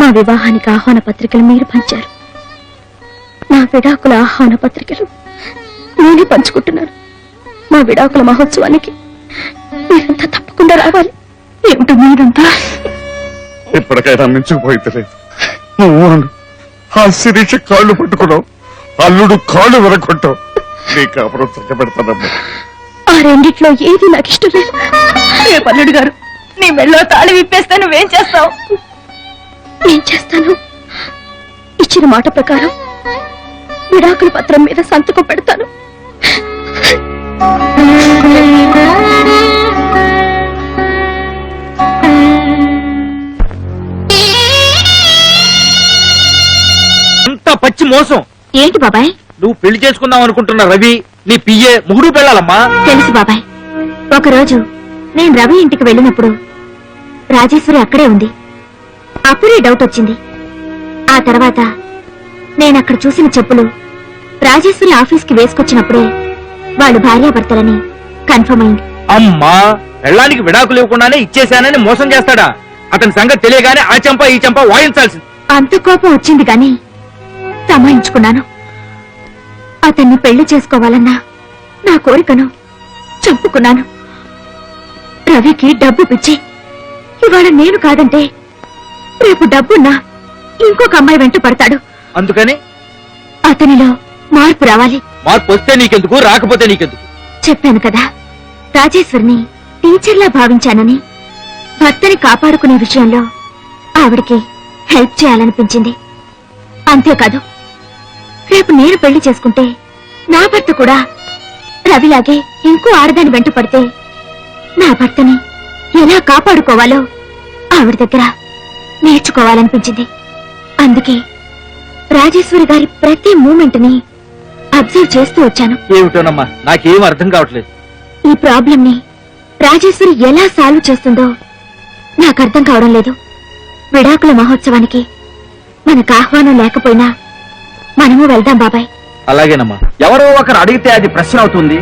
మా వివాహానికి ఆహ్వాన పత్రికలు మీరు పంచారు. నా విడాకుల ఆహ్వాన పత్రికలు నేనే పంచుకుంటున్నాను. మా విడాకుల మహోత్సవానికి మీరంతా తప్పకుండా రావాలి. ఏమిటి మీరంతా? ఇప్పటికైనా మించిపోయింది లేదు. నువ్వు ఆ శిరీష కాళ్ళు పట్టుకున్నావు అల్లుడు కాళ్ళు విరగొట్టావు. నీ కాపురం చక్కబెడతానమ్మా ఆ రెండిట్లో ఏది నాకు ఇష్టం లేదు రేపు అల్లుడు గారు నీ మెళ్ళో తాళి విప్పేస్తే నువ్వేం చేస్తావు? నేను చేస్తాను? ఇచ్చిన మాట ప్రకారం విడాకుల పత్రం మీద సంతకం పెడతాను. అంత పచ్చి మోసం. ఏంటి బాబాయ్? నువ్వు పెళ్ళి చేసుకుందాం అనుకుంటున్న రవి నీ పియ్యే ముగుడు పెళ్ళాలమ్మా. తెలుసు బాబాయ్. ఒకరోజు నేను రవి ఇంటికి వెళ్ళినప్పుడు రాజేశ్వరి అక్కడే ఉంది. అప్పుడే డౌట్ వచ్చింది. ఆ తర్వాత నేను అక్కడ చూసిన చెప్పులు రాజేశ్వరి ఆఫీస్కి వేసుకొచ్చినప్పుడే వాళ్ళు భార్యాభర్తలని కన్ఫర్మ్ అయింది. అమ్మా పెళ్ళానికి విడాకులు ఇవ్వకుండానే ఇచ్చేశానని మోసం చేస్తాడా? అతని సంగతి తెలియగానే ఆ చెంప ఈ చెంప వాయించాల్సింది. అంత కోపం వచ్చింది గాని తమాయించుకున్నాను. అతన్ని పెళ్ళి చేసుకోవాలన్నా నా కోరికను చంపుకున్నాను రవికి డబ్బు పిచ్చి. ఇవాళ నేను కాదంటే రేపు డబ్బున్నా ఇంకొక అమ్మాయి వెంట పడతాడు. అందుకని? అతనిలో మార్పు రావాలి. మార్పు వస్తే నీకెందుకు రాకపోతే నీకెందుకు? చెప్పాను కదా రాజేశ్వరిని టీచర్లా భావించానని భర్తని కాపాడుకునే విషయంలో ఆవిడికి హెల్ప్ చేయాలనిపించింది. అంతేకాదు రేపు నేను పెళ్ళి చేసుకుంటే నా భర్త కూడా రవిలాగే ఇంకో ఆడదాని వెంట పడితే నా భర్తని ఎలా కాపాడుకోవాలో ఆవిడ దగ్గర నేర్చుకోవాలనిపించింది. అందుకే రాజేశ్వరి గారి ప్రతి మూమెంట్ని అబ్జర్వ్ చేస్తూ వచ్చాను. ఏమిటోనమ్మా నాకేం అర్థం కావట్లేదు. ఈ ప్రాబ్లం ని రాజేశ్వరి ఎలా సాల్వ్ చేస్తుందో నాకు అర్థం కావడం లేదు. విడాకుల మహోత్సవానికి మనకు ఆహ్వానం లేకపోయినా మనము వెళ్దాం బాబాయ్. అలాగేనమ్మా. ఎవరో ఒకరు అడిగితే అది ప్రశ్న అవుతుంది.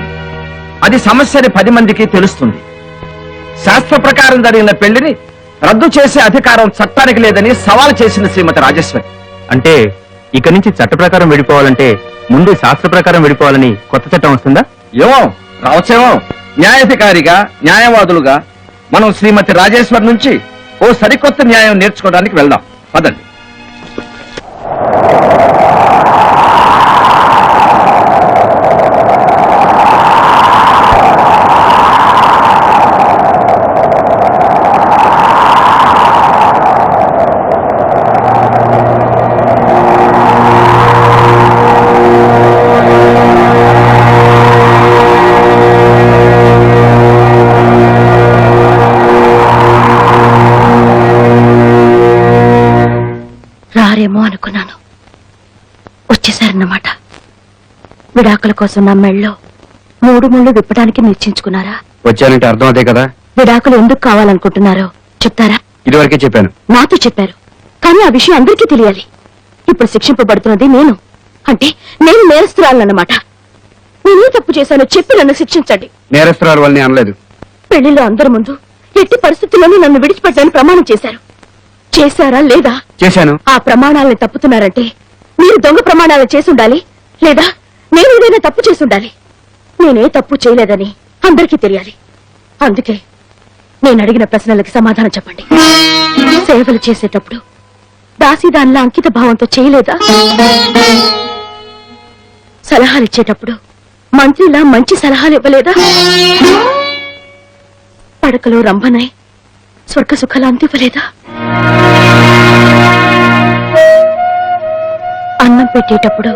అది సమస్యని పది మందికి తెలుస్తుంది. శాస్త్ర ప్రకారం జరిగిన పెళ్ళిని రద్దు చేసే అధికారం చట్టానికి లేదని సవాల్ చేసిన శ్రీమతి రాజేశ్వరి. అంటే ఇక నుంచి చట్ట ప్రకారం విడిపోవాలంటే ముందు శాస్త్ర ప్రకారం విడిపోవాలని కొత్త చట్టం వస్తుందా? ఏమో రావచ్చేమో. న్యాయాధికారిగా న్యాయవాదులుగా మనం శ్రీమతి రాజేశ్వరి నుంచి ఓ సరికొత్త న్యాయం నేర్చుకోవడానికి వెళ్దాం. పదండి. విడాకుల కోసం నా మెళ్ళలో మూడు ముళ్ళు విప్పడానికి నిశ్చయించుకున్నారా వచ్చానంటే అర్థం అదే కదా? విడాకులు ఎందుకు కావాలనుకుంటున్నారో చెప్తారా? ఇదివరకే చెప్పాను. నాతో చెప్పారు. కానీ ఆ విషయం అందరికీ తెలియాలి. ఇప్పుడు శిక్షింపబడుతున్నది నేను. అంటే నేను నేరస్తురాలన్నమాట నేనే తప్పు చేశానో చెప్పి నన్ను శిక్షించండి. నేరస్తురాలు వాళ్ళని అనలేదు. పెళ్ళిలో అందరి ముందు ఎట్టి పరిస్థితుల్లోనూ నన్ను విడిచిపెట్టాలని ప్రమాణం చేశారు. చేశారా లేదా? చేశాను. ఆ ప్రమాణాలను తప్పుతున్నారంటే మీరు దొంగ ప్రమాణాలు చేసుండాలి లేదా? నేను ఏదైనా తప్పు చేసుండాలి నేనే తప్పు చేయలేదని అందరికీ తెలియాలి. అందుకే నేను అడిగిన ప్రశ్నలకి సమాధానం చెప్పండి. సేవలు చేసేటప్పుడు దాసీదానిలా అంకిత భావంతో చేయలేదా? సలహాలు ఇచ్చేటప్పుడు మంత్రిలా మంచి సలహాలు ఇవ్వలేదా? పడకలో రంభనై స్వర్గ సుఖాలు అందివ్వలేదా? అన్నం పెట్టేటప్పుడు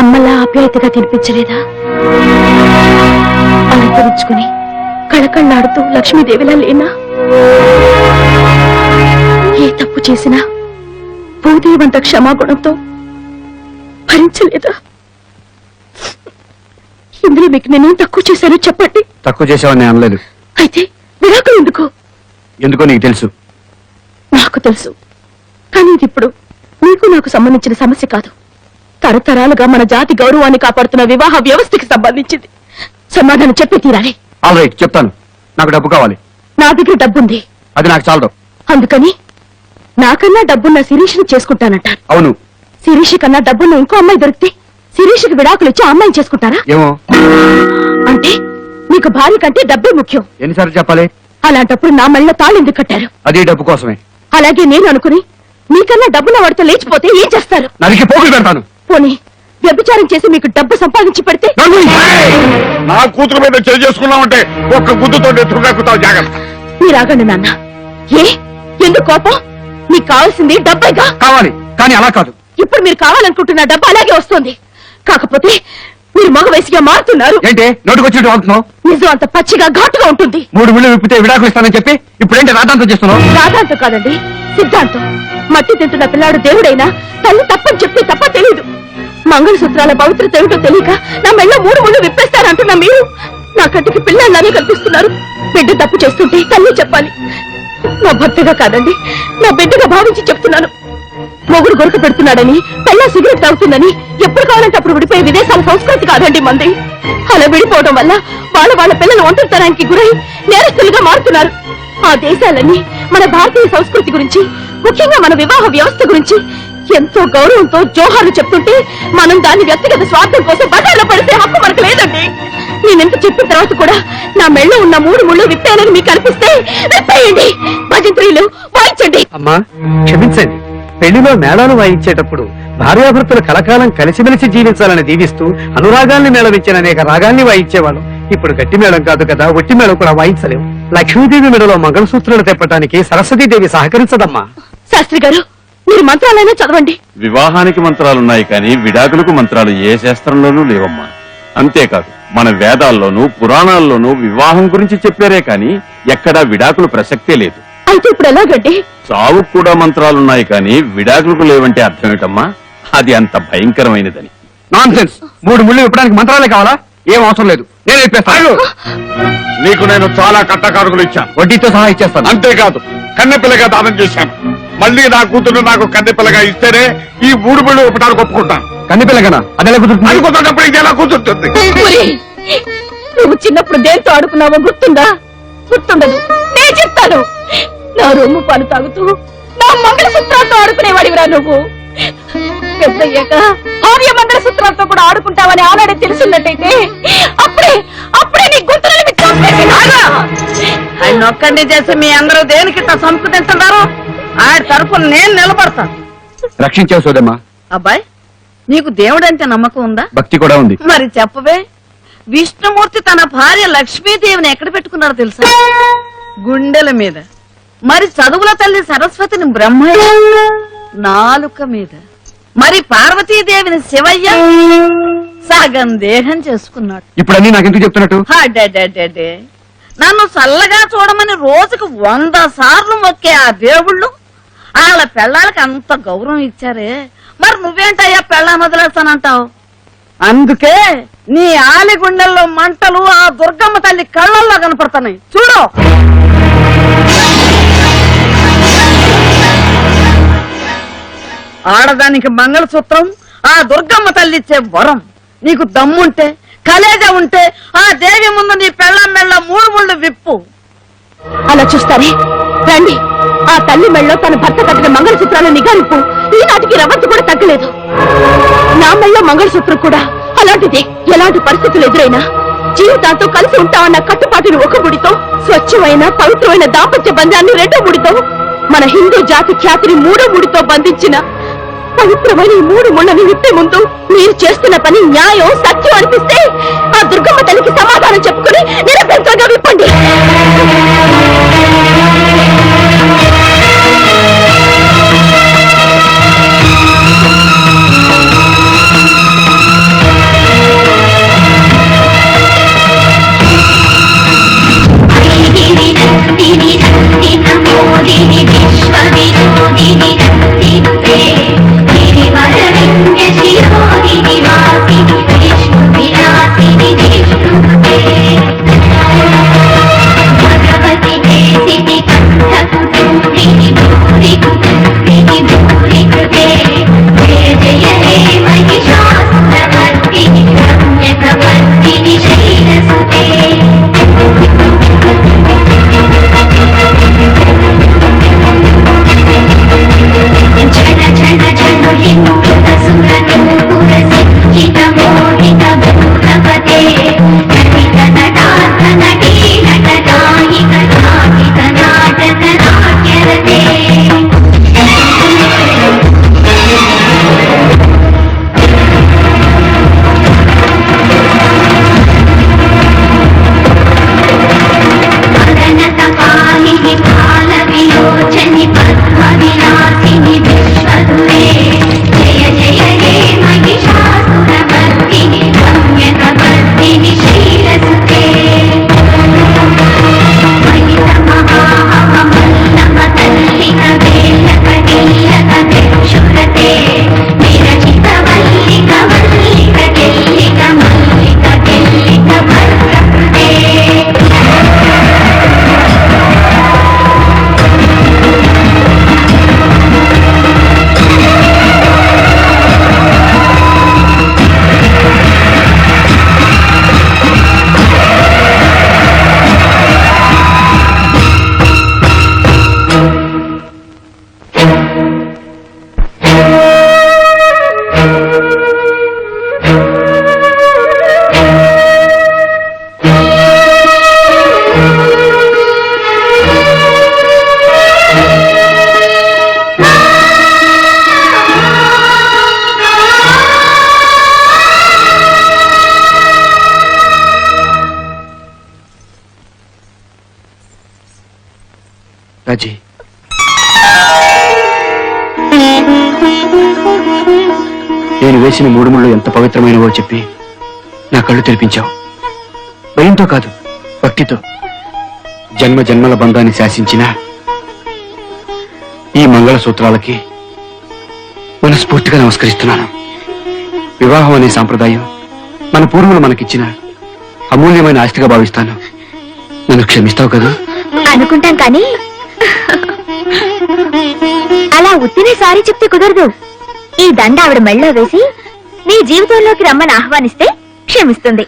అమ్మలా ఆప్యాయతగా తినిపించలేదా? అలంకరించుకుని కళకళ్ళాడుతూ లక్ష్మీదేవిలా లేనా? ఏ తప్పు చేసినా భూదేవంత క్షమాగుణంతో భరించలేదా? ఇందులో మీకు నేనేం తక్కువ చేశానో చెప్పండి. తక్కువ చేసావని అనలేదు. అయితే విడాకులు ఎందుకు? ఎందుకో నీకు తెలుసు. నాకు తెలుసు. కానీ ఇది ఇప్పుడు నీకు నాకు సంబంధించిన సమస్య కాదు. తరతరాలుగా మన జాతి గౌరవాన్ని కాపాడుతున్న వివాహ వ్యవస్థకి సంబంధించింది. సమాధానం చెప్పి తీరాలి. ఆల్ రైట్ చెప్తాను. నాకు డబ్బు కావాలి. నా దగ్గర డబ్బుంది. అది నాకు చాలదు. అందుకని నాకన్నా డబ్బున్న శిరీష్ని చేసుకుంటానంటారు అవును. శిరీష్ కన్నా డబ్బున్న ఇంకో అమ్మాయి దొరికితే శిరీష్కి విడాకులు ఇచ్చి ఆ అమ్మాయిని చేసుకుంటారా? ఏమో. అంటే మీకు భార్య కంటే డబ్బే ముఖ్యం. ఎన్నిసార్లు చెప్పాలి? అలాంటప్పుడు నా మెళ్ళ తాళి ఎందుకు కట్టారు? అది డబ్బు కోసమే. అలాగే నేను అనుకుని మీకన్నా డబ్బున్న వాడితో లేచిపోతే ఏం చేస్తారు? నరికి పోగులు పెడతాను. పోనీ వ్యభిచారం చేసి మీకు డబ్బు సంపాదించి పెడితే? నా కూతురు మీద చేయి చేసుకున్నామంటే ఒక్క గుద్దుతో నెత్తుకుతావు జాగ్రత్త. మీరాగండి నాన్న. ఏ? ఎందుకు కోపం? మీకు కావాల్సింది డబ్బేగా? కావాలి కానీ అలా కాదు. ఇప్పుడు మీరు కావాలనుకుంటున్న డబ్బు అలాగే వస్తుంది. కాకపోతే మీరు మగ వయసుగా మారుతున్నారు. ఏంటి? నోటికొచ్చినట్టు వాడుతున్నావు నిజం అంత పచ్చిగా ఘాటుగా ఉంటుంది. మూడు విళ్ళు విప్పితే విడాకులు ఇస్తానని చెప్పి ఇప్పుడేంటి రాద్దాంతం చేస్తున్నావు? రాధాంతం కాదండి సిద్ధాంతం. మట్టి తింటున్న పిల్లాడు దేవుడైనా తల్లి తప్పని చెప్తే తప్ప తెలియదు. మంగళసూత్రాల పవిత్రత ఏమిటో తెలియక నా మెళ్ళ మూడు ముళ్ళు విప్పేస్తారంటున్నా మీరు. నా కంటికి పిల్లల్లానే కనిపిస్తున్నారు. బిడ్డ తప్పు చేస్తుంటే తల్లి చెప్పాలి. నా భర్తగా కాదండి నా బిడ్డగా భావించి చెప్తున్నాను. మొగుడు గొరక పెడుతున్నాడని పెళ్ళ సిగరెట్ తాగుతుందని ఎప్పుడు కావాలంటే అప్పుడు విడిపోయే విదేశాల సంస్కృతి కాదండి మంది. అలా విడిపోవడం వల్ల వాళ్ళ వాళ్ళ పిల్లలు ఒంటరితనానికి గురై నేరస్తులుగా మారుతున్నారు. ఆ దేశాలన్నీ మన భారతీయ సంస్కృతి గురించి ముఖ్యంగా మన వివాహ వ్యవస్థ గురించి ఎంతో గౌరవంతో జోహార్లు చెప్తుంటే మనం దాన్ని వ్యక్తిగత స్వార్థం కోసం బజార్లో పడితే హక్కు మనకు లేదండి. నేనెంత చెప్పిన తర్వాత కూడా నా మెళ్ళ ఉన్న మూడు ముళ్ళు విప్పానని మీకు అనిపిస్తే విప్పేయండి. భజంత్రీలు వాయించండి. అమ్మా క్షమించండి. పెళ్ళిలో మేళాలు వాయించేటప్పుడు భార్యాభర్తలు కలకాలం కలిసిమెలిసి జీవించాలని దీవిస్తూ అనురాగాల్ని మేళవించిన అనేక రాగాల్ని వాయించేవాళ్ళం. ఇప్పుడు గట్టి మేళం కాదు కదా ఒట్టి మేళం కూడా వాయించలేం లక్ష్మీదేవి మెడలో మంగళసూత్రాలు తెప్పటానికి సరస్వతీదేవి సహకరించదమ్మా. శాస్త్రి గారు మీరు మంత్రాలైనా చదవండి. వివాహానికి మంత్రాలున్నాయి కానీ విడాకులకు మంత్రాలు ఏ శాస్త్రంలోనూ లేవమ్మా. అంతేకాదు మన వేదాల్లోనూ పురాణాల్లోనూ వివాహం గురించి చెప్పారే కానీ ఎక్కడా విడాకుల ప్రసక్తే లేదు. అయితే ఇప్పుడు ఎలాగండి? చావుకు కూడా మంత్రాలున్నాయి కానీ విడాకులకు లేవంటే అర్థం ఏంటమ్మా అది అంత భయంకరమైనదని. నాన్ సెన్స్ మూడు ముళ్ళు విప్పడానికి మంత్రాలే కావాలా? ఏం అవసరం లేదు. నేను చెప్పేస్తాను నీకు నేను చాలా కట్టకారుకులు ఇచ్చాను. వడ్డీతో సహా ఇచ్చేస్తాను. అంతేకాదు కన్నెపిల్లగా దానం చేశాను. మళ్ళీ నా కూతురు నాకు కన్నెపిల్లగా ఇస్తేనే ఈ మూడు బిళ్ళు ఒకటానికి ఒప్పుకుంటాను. కన్ని పిల్లగనా అది ఎలా కుదురుతుంది? అనుకున్నప్పుడు ఇది ఎలా కూర్చుంటుంది ఒరేయ్, నువ్వు చిన్నప్పుడు దేంతో ఆడుకున్నావో గుర్తుందా? గుర్తుండదు. నేను చెప్తాను. నా రొమ్ము పాలు తాగుతూ నా మంగళసూత్రాలతో ఆడుకునేవాడివిరా నువ్వు. పెద్దయ్యాక భార్య మంగళసూత్రాలతో కూడా ఆడుకుంటావని ఆనాడే తెలిసిందట్టయితే అప్పుడే అప్పుడే నీ గుర్తులు ఆయన ఒక్కడిని చేసి మీ అందరూ దేనికి సంస్కృతిస్తున్నారు ఆడి తరఫున నేను నిలబడతాను రక్షించావు సోదమ్మా. అబ్బాయి నీకు దేవుడంటే నమ్మకం ఉందా? భక్తి కూడా ఉంది. మరి చెప్పవే విష్ణుమూర్తి తన భార్య లక్ష్మీదేవిని ఎక్కడ పెట్టుకున్నారో తెలుసా? గుండెల మీద. మరి చదువుల తల్లి సరస్వతిని బ్రహ్మయ్య? నాలుక మీద. మరి పార్వతీదేవిని శివయ్య? సగం దేహం చేసుకున్నాడు. ఇప్పుడు అన్ని నాకు ఎందుకు చెప్తున్నట్టు. నన్ను చల్లగా చూడమని రోజుకు వంద సార్లు మొక్కే ఆ దేవుళ్ళు వాళ్ళ పెళ్ళాలకి అంత గౌరవం ఇచ్చారే. మరి నువ్వేంటయ్యా పెళ్ళాన్ని వదిలేస్తానంటావు అందుకే నీ ఆలి గుండెల్లో మంటలు ఆ దుర్గమ్మ తల్లి కళ్ళల్లో కనపడుతున్నాయి. చూడు. ఆడదానికి మంగళసూత్రం ఆ దుర్గమ్మ తల్లిచ్చే వరం. నీకు దమ్ముంటే కలేజ ఉంటే ఆ దేవి ముందు నీ పెళ్ళం మెళ్ళ మూడు ముళ్ళు విప్పు. అలా చూస్తారే రండి. ఆ తల్లి మెళ్ళలో తన భర్త కట్టిన మంగళసూత్రాలు నిగారింపు ఈనాటికి రవంతు కూడా తగ్గలేదు. నా మెళ్ళలో మంగళసూత్రం కూడా అలాంటిదే. ఎలాంటి పరిస్థితులు ఎదురైనా? జీవితాంతో కలిసి ఉంటామన్న కట్టుబాటుని ఒక గుడితో స్వచ్ఛమైన పవిత్రమైన దాంపత్య బంధాన్ని రెండో గుడితో మన హిందూ జాతి ఖ్యాతిని మూడో ముడితో బంధించిన పవిత్రమైన ఈ మూడు ముళ్ళని విప్పే ముందు మీరు చేస్తున్న పని న్యాయం సత్యం అనిపిస్తే ఆ దుర్గమ్మ తల్లికి సమాధానం చెప్పుకుని నిరభ్యంతరంగా విప్పండి. నేను వేసిన మూడు ముళ్ళు ఎంత పవిత్రమైనవో చెప్పి నా కళ్ళు తెరిపించావు. భయంతో కాదు భక్తితో. జన్మ జన్మల బంధాన్ని శాసించిన ఈ మంగళ సూత్రాలకి మనస్ఫూర్తిగా నమస్కరిస్తున్నాను. వివాహం అనే సాంప్రదాయం మన పూర్వులు మనకిచ్చిన అమూల్యమైన ఆస్తిగా భావిస్తాను. నన్ను క్షమిస్తావు కదా? అనుకుంటాం కానీ అలా ఉత్తినే సారీ చెప్తే కుదరదు. ఈ దండ ఆవిడ మెళ్ళో వేసి నీ జీవితంలోకి రమ్మని ఆహ్వానిస్తే క్షమిస్తుంది.